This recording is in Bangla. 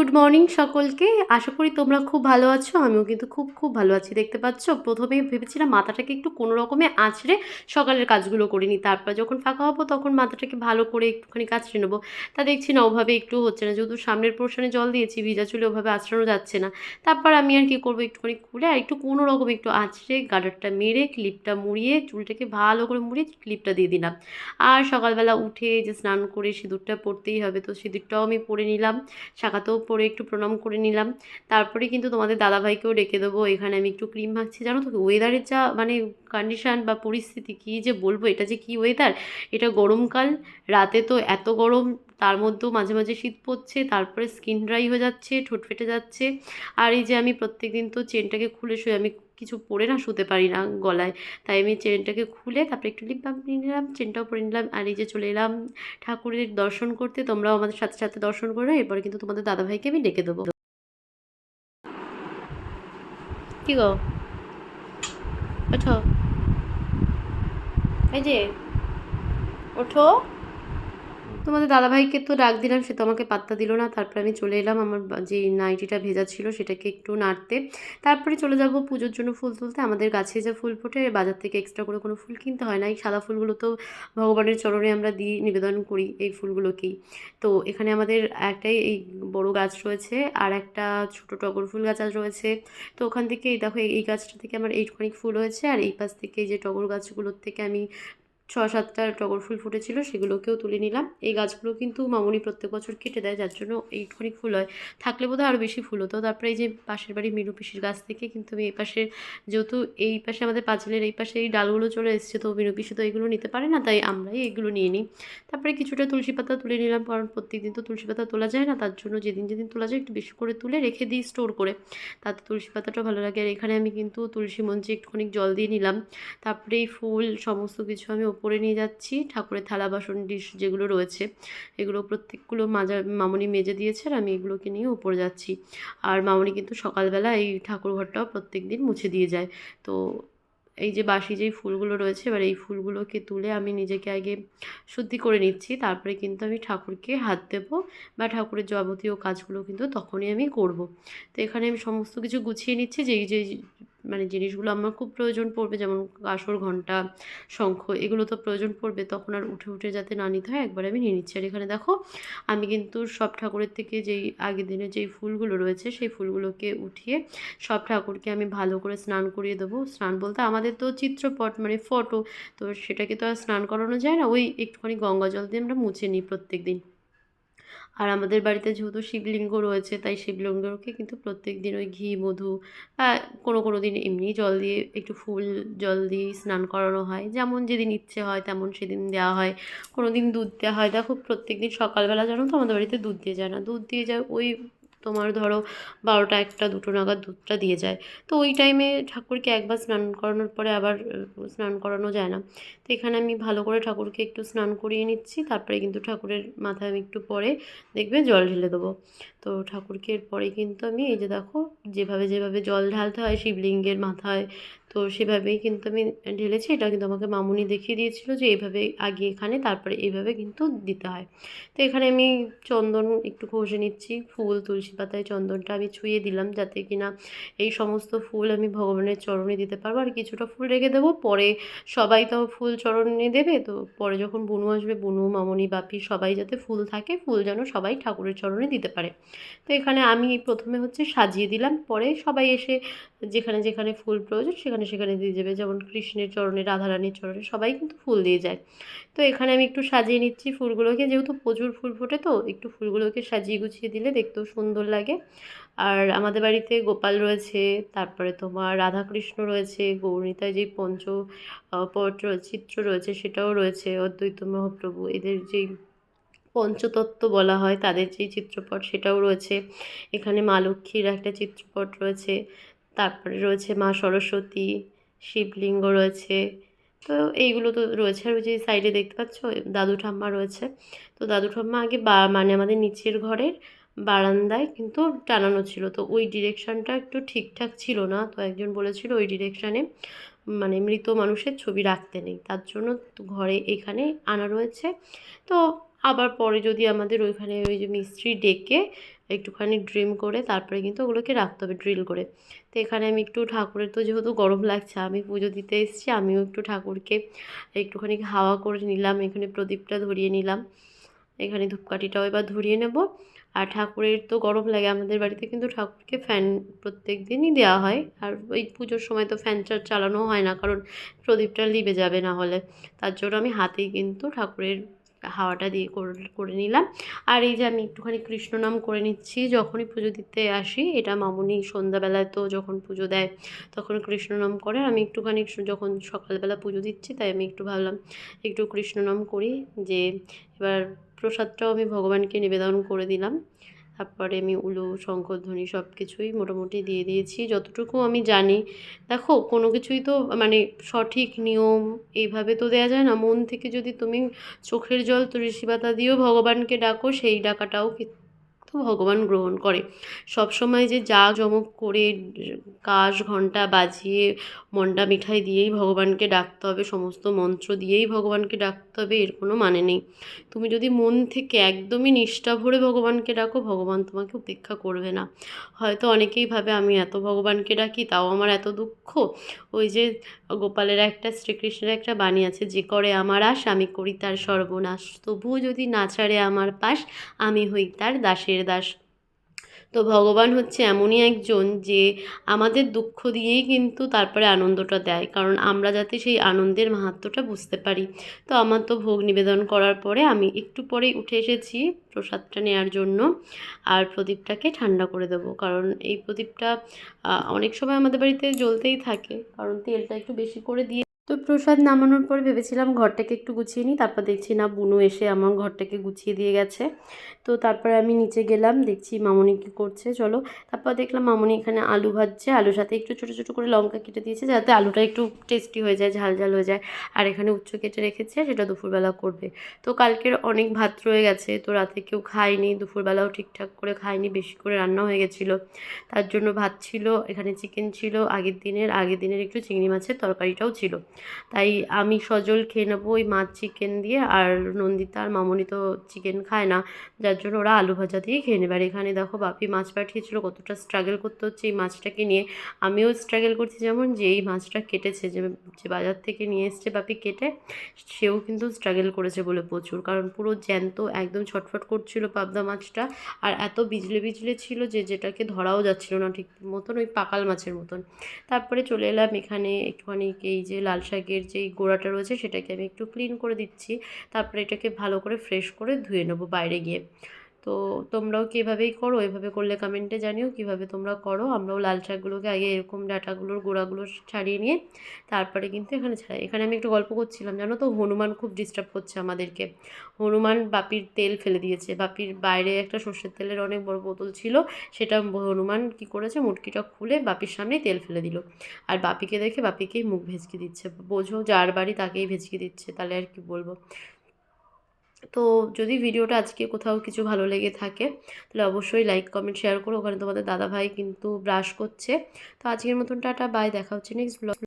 গুড মর্নিং সকলকে। আশা করি তোমরা খুব ভালো আছো, আমিও কিন্তু খুব খুব ভালো আছি। দেখতে পাচ্ছ প্রথমে ভেবেছিলাম মাথাটাকে একটু কোনো রকমে আঁচড়ে সকালের কাজগুলো করে নিই। তারপর যখন ফাঁকা হব তখন মাথাটাকে ভালো করে একটুখানি কাচড়ে নেব। তা দেখছি না, ওভাবে একটু হচ্ছে না। যেহেতু সামনের পোর্শনে জল দিয়েছি, ভিজা চুলে ওভাবে আঁচড়ানো যাচ্ছে না। তারপর আমি আর কি করব, একটুখানি খুলে আর একটু কোনো রকম একটু আঁচড়ে গার্ডারটা মেরে, ক্লিপটা মুড়িয়ে, চুলটাকে ভালো করে মুড়িয়ে ক্লিপটা দিয়ে দিলাম। আর সকালবেলা উঠে যে স্নান করে সিঁদুরটা পরতেই হবে, তো সিঁদুরটাও আমি পরে নিলাম। শাখাতেও পরে একটু প্রণাম করে নিলাম। তারপরে কিন্তু তোমাদের দাদাভাইকেও ডেকে দেবো। এখানে আমি একটু ক্রিম মাখছি জানো তো ওয়েদারের যা মানে কন্ডিশান বা পরিস্থিতি, কী যে বলব, এটা যে কী ওয়েদার এটা গরমকাল, রাতে তো এত গরম, তার মধ্যেও মাঝে মাঝে শীত পড়ছে, তারপরে স্কিন ড্রাই হয়ে যাচ্ছে, ঠোঁট ফেটে যাচ্ছে। আর এই যে আমি প্রত্যেক দিন তো চেনটাকে খুলে শুয়ে আমি কিছু পরে না, শুতে পারি না গলায়। তাই আমি চেনটাকে খুলে তারপরে একটু লিপ বাম নিয়ে নিলাম, চেনটাও পরে নিলাম আর এই যে চলে এলাম ঠাকুরের দর্শন করতে। তোমরাও আমাদের সাথে সাথে দর্শন করো, এরপরে কিন্তু তোমাদের দাদাভাইকে আমি ডেকে দেবো। কি গো? ওঠো। এই যে, ওঠো। তোমাদের দাদাভাইকে তো ডাক দিলাম, সে তো আমাকে পাত্তা দিল না। তারপরে আমি চলে এলাম, আমার যে নাইটিটা ভেজা ছিল সেটাকে একটু নাড়তে। তারপরে চলে যাব পুজোর জন্য ফুল তুলতে। আমাদের গাছে যে ফুল ফোটে, বাজার থেকে এক্সট্রা করে কোনো ফুল কিনতে হয় না। এই সাদা ফুলগুলো তো ভগবানের চরণে আমরা দিই, নিবেদন করি এই ফুলগুলোকেই। তো এখানে আমাদের একটাই এই বড় গাছ রয়েছে, আর একটা ছোট টগর ফুল গাছ রয়েছে। তো ওখান থেকে দেখো, এই- গাছটা থেকে আমার এইটখানিক ফুল হয়েছে, আর এই পাশ থেকে যে টগর গাছগুলোর থেকে আমি ছ সাতটা টগর ফুল ফুটেছিল, সেগুলোকেও তুলে নিলাম। এই গাছগুলো কিন্তু মামনি প্রত্যেক বছর কেটে দেয়, যার জন্য এইটুখানি ফুল হয়। থাকলে বোধহয় আরও বেশি ফুল হতো। তারপরে এই যে পাশের বাড়ি মিনু পিসির গাছ থেকে কিন্তু আমি এই পাশে, যেহেতু এই পাশে আমাদের পাঁচিলের এই পাশে এই ডালগুলো চলে এসেছে, তো মিনু পিসি তো এগুলো নিতে পারে না, তাই আমরাই এগুলো নিয়ে নিই। তারপরে কিছুটা তুলসী পাতা তুলে নিলাম, কারণ প্রত্যেকদিন তো তুলসী পাতা তোলা যায় না, তার জন্য যেদিন যেদিন তোলা যায় একটু বেশি করে তুলে রেখে দিই স্টোর করে। তাতে তুলসী পাতাটা ভালো লাগে। আর এখানে আমি কিন্তু তুলসী মঞ্চে একটুখানি জল দিয়ে নিলাম। তারপরে এই ফুল, সমস্ত কিছু আমি ওপরে নিয়ে যাচ্ছি। ঠাকুরের থালা, বাসন, ডিশ যেগুলো রয়েছে, এগুলো প্রত্যেকগুলো মাজা, মামনি মেজে দিয়েছে আর আমি এগুলোকে নিয়ে উপরে যাচ্ছি। আর মামনি কিন্তু সকালবেলা এই ঠাকুর ঘরটাও প্রত্যেক দিন মুছে দিয়ে যায়। তো এই যে বাসি যেই ফুলগুলো রয়েছে, এবার এই ফুলগুলোকে তুলে আমি নিজেকে আগে শুদ্ধি করে নিচ্ছি। তারপরে কিন্তু আমি ঠাকুরকে হাত দেবো বা ঠাকুরের যাবতীয় কাজগুলো কিন্তু তখনই আমি করব। তো এখানে আমি সমস্ত কিছু গুছিয়ে নিচ্ছি। যেই যে মানে জিনিসগুলো আমার খুব প্রয়োজন পড়বে, যেমন কাসর, ঘণ্টা, শঙ্খ, এগুলো তো প্রয়োজন পড়বে, তখন আর উঠে উঠে যাতে না নিতে হয়, একবার আমি নিয়ে নিচ্ছি। আর এখানে দেখো, আমি কিন্তু সব ঠাকুরের থেকে যেই আগের দিনে যেই ফুলগুলো রয়েছে, সেই ফুলগুলোকে উঠিয়ে সব ঠাকুরকে আমি ভালো করে স্নান করিয়ে দেবো। স্নান বলতে আমাদের তো চিত্রপট মানে ফটো, তো সেটাকে তো আর স্নান করানো যায় না, ওই একটুখানি গঙ্গা জল দিয়ে আমরা মুছে নিই প্রত্যেক দিন আর আমাদের বাড়িতে যেহেতু শিবলিঙ্গ রয়েছে, তাই শিবলিঙ্গকে কিন্তু প্রত্যেক দিন ওই ঘি, মধু কোনো কোনো দিন এমনি জল দিয়ে একটু ফুল জল দিয়ে স্নান করানো হয়। যেমন যেদিন ইচ্ছে হয় তেমন সেদিন দেওয়া হয়। কোনো দিন দুধ দেওয়া হয়। দেখো প্রত্যেক দিন সকালবেলা জানো তো আমাদের বাড়িতে দুধ দিয়ে যায় না। দুধ দিয়ে যায় ওই তোমার ধরো বারোটা একটা, দুটো নাগাদ দুধটা দিয়ে যায়। তো ওই টাইমে ঠাকুরকে একবার স্নান করানোর পরে আবার স্নান করানো যায় না। তো এখানে আমি ভালো করে ঠাকুরকে একটু স্নান করিয়ে নিচ্ছি, তারপরে কিন্তু ঠাকুরের মাথায় আমি একটু পরে দেখবে জল ঢেলে দেবো। তো ঠাকুরকে এরপরে কিন্তু আমি এই যে দেখো, যেভাবে যেভাবে জল ঢালতে হয় শিবলিঙ্গের মাথায় তো সেভাবেই কিন্তু আমি ঢেলেছি। এটা কিন্তু আমাকে মামুনি দেখিয়ে দিয়েছিল যে এইভাবে আগে এখানে, তারপরে এইভাবে কিন্তু দিতে হয়। তো এখানে আমি চন্দন একটু ঘষে নিচ্ছি। ফুল, তুলসী পাতায় চন্দনটা আমি ছুঁয়ে দিলাম যাতে কিনা এই সমস্ত ফুল আমি ভগবানের চরণে দিতে পারব। আর কিছুটা ফুল রেখে দেবো। পরে সবাই তো ফুল চরণে দেবে। তো পরে যখন বুনু আসবে, বুনু, মামনি, বাপি সবাই যাতে ফুল থাকে, ফুল যেন সবাই ঠাকুরের চরণে দিতে পারে। তো এখানে আমি প্রথমে হচ্ছে সাজিয়ে দিলাম। পরে সবাই এসে যেখানে যেখানে ফুল প্রয়োজন সেখানে সেখানে দিয়ে যাবে যেমন কৃষ্ণের চরণে, রাধারানীর চরণে সবাই কিন্তু ফুল দিয়ে যায়। তো এখানে আমি একটু সাজিয়ে নিচ্ছি ফুলগুলোকে। যেহেতু প্রচুর ফুল ফোটে তো, একটু ফুলগুলোকে সাজিয়ে গুছিয়ে দিলে দেখতেও সুন্দর লাগে। আর আমাদের বাড়িতে গোপাল রয়েছে, তারপরে তোমার রাধাকৃষ্ণ রয়েছে গৌরীতায় যে পঞ্চ পট চিত্র রয়েছে সেটাও রয়েছে, অদ্বৈত মহাপ্রভু। এদের যেই পঞ্চতত্ত্ব বলা হয়, তাদের যেই চিত্রপট সেটাও রয়েছে। এখানে মা লক্ষ্মীর একটা চিত্রপট রয়েছে। তারপরে রয়েছে মা সরস্বতী, শিবলিঙ্গ রয়েছে। তো এইগুলো তো রয়েছে। আর ওই যে সাইডে দেখতে পাচ্ছ, দাদু ঠাম্মা রয়েছে। তো দাদু ঠাম্মা আগে বা মানে আমাদের নিচের ঘরের বারান্দায় কিন্তু টানানো ছিল। তো ওই ডিরেকশানটা একটু ঠিকঠাক ছিল না। তো একজন বলেছিল ওই ডিরেকশানে মানে মৃত মানুষের ছবি রাখতে নেই। তার জন্য ঘরে এখানে আনা রয়েছে। তো আবার পরে যদি আমাদের ওইখানে ওই যে মিস্ত্রি ডেকে একটুখানি ড্রিম করে, তারপরে কিন্তু ওগুলোকে রাখতে হবে ড্রিল করে। তো এখানে আমি একটু ঠাকুরের তো যেহেতু গরম লাগছে, আমি পুজো দিতে এসেছি, আমিও একটু ঠাকুরকে একটুখানি হাওয়া করে নিলাম, এখানে প্রদীপটা ধরিয়ে নিলাম। এখানে ধূপকাঠিটাও এবার ধরিয়ে নেব। আর ঠাকুরের তো গরম লাগে, আমাদের বাড়িতে কিন্তু ঠাকুরকে ফ্যান প্রত্যেক দিনই দেওয়া হয়। আর ওই পুজোর সময় তো ফ্যান চালানো হয় না, কারণ প্রদীপটা লিবে যাবে না হলে। তার জন্য আমি হাতেই কিন্তু ঠাকুরের হাওয়াটা দিয়ে করে নিলাম। আর এই যে আমি একটুখানি কৃষ্ণনাম করে নিচ্ছি, যখনই পুজো দিতে আসি, এটা মামুনি সন্ধ্যাবেলায় তো যখন পুজো দেয়, তখন কৃষ্ণনাম করে। আমি একটুখানি যখন সকালবেলা পুজো দিচ্ছি, তাই আমি একটু ভাবলাম, একটু কৃষ্ণনাম করি যে, এবার প্রসাদটাও আমি ভগবানকে নিবেদন করে দিলাম। তারপরে আমি উলু শঙ্করধ্বনি সব কিছুই মোটামুটি দিয়ে দিয়েছি। যতটুকু আমি জানি, দেখো, কোনো কিছুই তো মানে সঠিক নিয়ম এইভাবে তো দেওয়া যায় না। মন থেকে যদি তুমি চোখের জল, তুলসী পাতা দিয়েও ভগবানকে ডাকো, সেই ডাকাটাও তো ভগবান গ্রহণ করে। সব সময় যে যা জমক করে কাশ ঘণ্টা বাজিয়ে মন্ডা মিঠাই দিয়েই ভগবানকে ডাকতে হবে, সমস্ত মন্ত্র দিয়েই ভগবানকে ডাকতে হবে, এর কোনো মানে নেই। তুমি যদি মন থেকে একদমই নিষ্ঠা ভরে ভগবানকে ডাকো, ভগবান তোমাকে উপেক্ষা করবে না। হয়তো অনেকেই ভাবে, আমি এত ভগবানকে ডাকি, তাও আমার এত দুঃখ। ওই যে গোপালের একটা, শ্রীকৃষ্ণের একটা বাণী আছে, যে করে আমার আশ, আমি করি তার সর্বনাশ। তবুও যদি না ছাড়ে আমার পাশ, আমি হই তার দাসের দাস। তো ভগবান হচ্ছে এমনই একজন যে আমাদের দুঃখ দিয়েই কিন্তু তারপরে আনন্দটা দেয়, কারণ আমরা যাতে সেই আনন্দের মাহাত্ম্যটা বুঝতে পারি। তো আমার তো ভোগ নিবেদন করার পরে আমি একটু পরেই উঠে এসেছি প্রসাদটা নেওয়ার জন্য আর প্রদীপটাকে ঠান্ডা করে দেবো, কারণ এই প্রদীপটা অনেক সময় আমাদের বাড়িতে জ্বলতেই থাকে, কারণ তেলটা একটু বেশি করে দিয়ে তো প্রসাদ নামানোর পর ভেবেছিলাম ঘরটাকে একটু গুছিয়ে নিই, তারপর দেখছি না বুনু এসে আমার ঘরটাকে গুছিয়ে দিয়ে গেছে। তো তারপরে আমি নিচে গেলাম, দেখছি মামনি কী করছে, চলো। তারপর দেখলাম মামনি এখানে আলু ভাজছে, আলুর সাথে একটু ছোটো ছোটো করে লঙ্কা কেটে দিয়েছে, যাতে আলুটা একটু টেস্টি হয়ে যায়, ঝাল ঝাল হয়ে যায়। আর এখানে উচ্চ কেটে রেখেছে, সেটা দুপুরবেলা করবে। তো কালকের অনেক ভাত রয়ে গেছে, তো রাতে কেউ খায়নি, দুপুরবেলাও ঠিকঠাক করে খায়নি, বেশি করে রান্না হয়ে গেছিল। তার জন্য ভাত ছিল, এখানে চিকেন ছিল, আগের দিনের আগের দিনের একটু চিংড়ি মাছের তরকারিটাও ছিল। তাই আমি সজল খেয়ে নেব ওই মাছ চিকেন দিয়ে, আর নন্দিতা আর মামনি তো চিকেন খায় না, যার জন্য ওরা আলু ভাজা দিয়ে খেয়ে নেবে। আর এখানে দেখো বাপি মাছ পাঠিয়েছিল, কতটা স্ট্রাগল করতে হচ্ছে এই মাছটাকে নিয়ে। আমিও স্ট্রাগল করছি যেমন যে এই মাছটা কেটেছে, যে যে বাজার থেকে নিয়ে এসছে বাপি কেটে, সেও কিন্তু স্ট্রাগল করেছে বলে প্রচুর। কারণ পুরো জ্যান্ত, একদম ছটফট করছিল পাবদা মাছটা, আর এত বিজলে বিজলে ছিল যে যেটাকে ধরাও যাচ্ছিল না ঠিক মতন, ওই পাকাল মাছের মতন। তারপরে চলে এলাম এখানে একটুখানি, এই যে লাল শাকের যেই গোড়াটা রয়েছে সেটাকে আমি একটু ক্লিন করে দিচ্ছি। তারপরে এটাকে ভালো করে ফ্রেশ করে ধুয়ে নেব বাইরে গিয়ে। তো তোমরাও কি এভাবেই করো? এভাবে করলে কমেন্টে জানিও কীভাবে তোমরা করো। আমরাও লাল শাকগুলোকে আগে এরকম ডাটাগুলোর গোড়াগুলো ছাড়িয়ে নিয়ে তারপরে কিন্তু এখানে ছাড়াই। এখানে আমি একটু গল্প করছিলাম, জানো তো? হনুমান খুব ডিস্টার্ব করছে আমাদেরকে। হনুমান বাপির তেল ফেলে দিয়েছে। বাপির বাইরে একটা সর্ষের তেলের অনেক বড় বোতল ছিল। সেটা হনুমান কি করেছে? মুটকিটা খুলে বাপির সামনে তেল ফেলে দিল। আর বাপিকে দেখে বাপিকেই মুখ ভেজকে দিচ্ছে। বোঝো যার বাড়ি তাকেই ভেজকে দিচ্ছে। তাহলে আর কি বলব? তো যদি ভিডিওটা আজকে কোথাও কিছু ভালো লেগে থাকে, তাহলে অবশ্যই লাইক কমেন্ট শেয়ার করো। ওখানে তোমাদের দাদাভাই কিন্তু ব্রাশ করছে। তো আজকের মতন টাটা বাই দেখা হচ্ছে নেক্সট ব্লগ